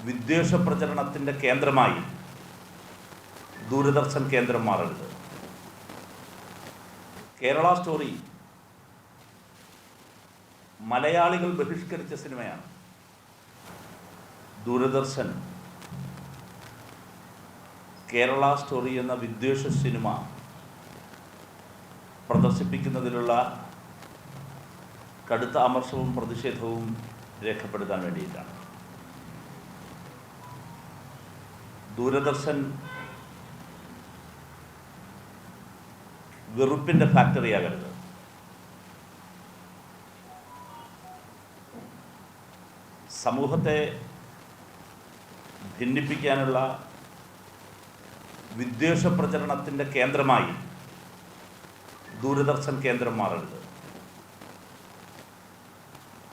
വിദ്വേഷ പ്രചരണത്തിന്റെ കേന്ദ്രമായി ദൂരദർശൻ കേന്ദ്രം മാറരുത്. കേരള സ്റ്റോറി മലയാളികൾ ബഹിഷ്കരിച്ച സിനിമയാണ്. ദൂരദർശൻ കേരള സ്റ്റോറി എന്ന വിദ്വേഷ സിനിമ പ്രദർശിപ്പിക്കുന്നതിലുള്ള കടുത്ത അമർഷവും പ്രതിഷേധവും രേഖപ്പെടുത്താൻ വേണ്ടിയിട്ടാണ്. ദൂരദർശൻ വെറുപ്പിന്റെ ഫാക്ടറിയാകരുത്. സമൂഹത്തെ ഭിന്നിപ്പിക്കാനുള്ള വിദ്വേഷ പ്രചരണത്തിന്റെ കേന്ദ്രമായി ദൂരദർശൻ കേന്ദ്രം മാറരുത്.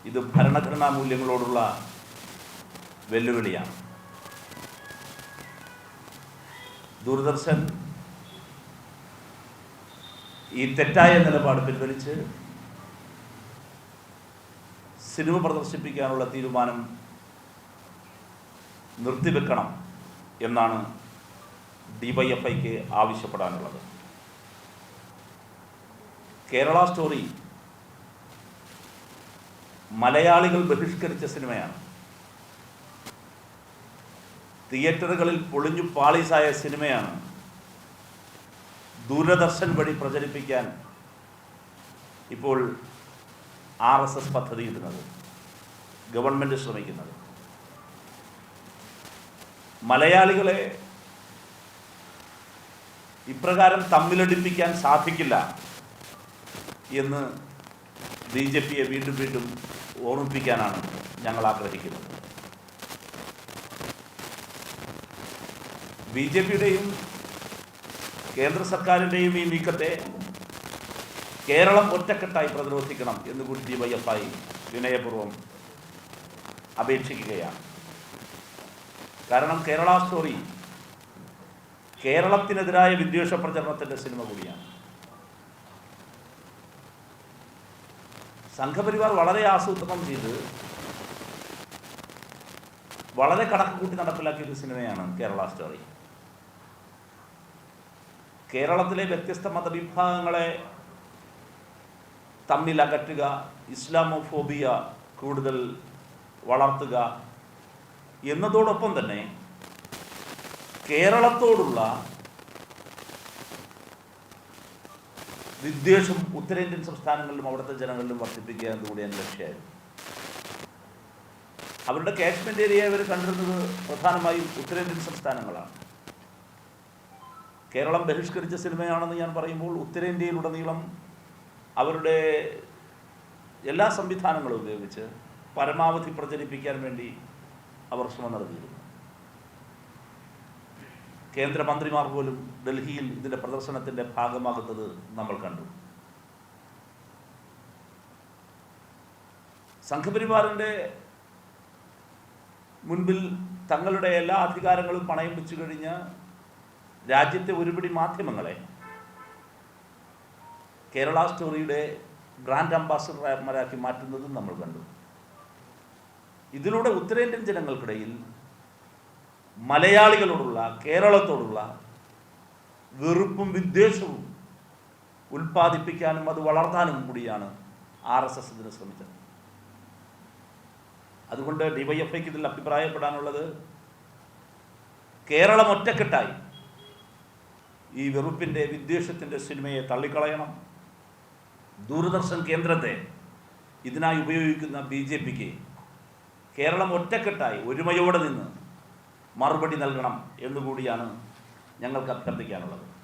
ഇത് ഭരണഘടനാ മൂല്യങ്ങളോടുള്ള വെല്ലുവിളിയാണ്. ദൂരദർശൻ ഈ തെറ്റായ നിലപാട് പിൻവലിച്ച് സിനിമ പ്രദർശിപ്പിക്കാനുള്ള തീരുമാനം നിർത്തിവെക്കണം എന്നാണ് ഡിവൈഎഫ്ഐക്ക് ആവശ്യപ്പെടാനുള്ളത്. കേരള സ്റ്റോറി മലയാളികൾ ബഹിഷ്കരിച്ച സിനിമയാണ്. തിയേറ്ററുകളിൽ പൊളിഞ്ഞു പാളീസായ സിനിമയാണ് ദൂരദർശൻ വഴി പ്രചരിപ്പിക്കാൻ ഇപ്പോൾ ആർ എസ് എസ് പദ്ധതി ഇടുന്നത് ഗവൺമെന്റ് ശ്രമിക്കുന്നത്. മലയാളികളെ ഇപ്രകാരം തമ്മിലടിപ്പിക്കാൻ സാധിക്കില്ല എന്ന് ബി ജെ പിയെ വീണ്ടും വീണ്ടും ഓർമ്മിപ്പിക്കാനാണ് ഞങ്ങൾ ആഗ്രഹിക്കുന്നത്. ബി ജെ പിയുടെയും കേന്ദ്ര സർക്കാരിന്റെയും ഈ നീക്കത്തെ കേരളം ഒറ്റക്കെട്ടായി പ്രതിരോധിക്കണം എന്ന് കൂടി ആയി വിനയപൂർവം അപേക്ഷിക്കുകയാണ്. കാരണം കേരള സ്റ്റോറി കേരളത്തിനെതിരായ വിദ്വേഷ പ്രചരണത്തിന്റെ സിനിമ കൂടിയാണ്. സംഘപരിവാർ വളരെ ആസൂത്രണം ചെയ്ത് വളരെ കണക്ക് കൂട്ടി നടപ്പിലാക്കിയ ഒരു സിനിമയാണ് കേരള സ്റ്റോറി കേരളത്തിലെ വ്യത്യസ്ത മതവിഭാഗങ്ങളെ തമ്മിൽ അകറ്റുക ഇസ്ലാമോഫോബിയ കൂടുതൽ വളർത്തുക എന്നതോടൊപ്പം തന്നെ കേരളത്തോടുള്ള വിദ്വേഷം ഉത്തരേന്ത്യൻ സംസ്ഥാനങ്ങളിലും അവിടുത്തെ ജനങ്ങളിലും വർദ്ധിപ്പിക്കുക എന്നുകൂടിയാണ് ലക്ഷ്യമായിരുന്നു. അവരുടെ കാശ്മീർ ഏരിയ അവർ കണ്ടിരുന്നത് പ്രധാനമായും ഉത്തരേന്ത്യൻ സംസ്ഥാനങ്ങളാണ്. കേരളം ബഹിഷ്കരിച്ച സിനിമയാണെന്ന് ഞാൻ പറയുമ്പോൾ ഉത്തരേന്ത്യയിലുടനീളം അവരുടെ എല്ലാ സംവിധാനങ്ങളും ഉപയോഗിച്ച് പരമാവധി പ്രചരിപ്പിക്കാൻ വേണ്ടി അവർ ശ്രമം നടത്തിയിരുന്നു. കേന്ദ്രമന്ത്രിമാർ പോലും ഡൽഹിയിൽ ഇതിന്റെ പ്രദർശനത്തിന്റെ ഭാഗമാകുന്നത് നമ്മൾ കണ്ടു. സംഘപരിവാറിന്റെ മുൻപിൽ തങ്ങളുടെ എല്ലാ അധികാരങ്ങളും പണയം വെച്ചു കഴിഞ്ഞ രാജ്യത്തെ ഒരുപിടി മാധ്യമങ്ങളെ കേരള സ്റ്റോറിയുടെ ബ്രാൻഡ് അംബാസഡർമാരാക്കി മാറ്റുന്നതും നമ്മൾ കണ്ടു. ഇതിലൂടെ ഉത്തരേന്ത്യൻ ജനങ്ങൾക്കിടയിൽ മലയാളികളോടുള്ള കേരളത്തോടുള്ള വെറുപ്പും വിദ്വേഷവും ഉൽപ്പാദിപ്പിക്കാനും അത് വളർത്താനും കൂടിയാണ് ആർ എസ് എസ് ഇതിന് ശ്രമിച്ചത്. അതുകൊണ്ട് ഡിവൈഎഫ്ഐക്ക് ഇതിൽ അഭിപ്രായപ്പെടാനുള്ളത് കേരളം ഒറ്റക്കെട്ടായി. ഈ വെറുപ്പിന്റെ വിദ്വേഷത്തിന്റെ സിനിമയെ തള്ളിക്കളയണം. ദൂരദർശൻ കേന്ദ്രത്തെ ഇതിനായി ഉപയോഗിക്കുന്ന ബി ജെ പിക്ക് കേരളം ഒറ്റക്കെട്ടായി ഒരുമയോടെ നിന്ന് മറുപടി നൽകണം എന്നുകൂടിയാണ് ഞങ്ങൾക്ക് അഭ്യർത്ഥിക്കാനുള്ളത്.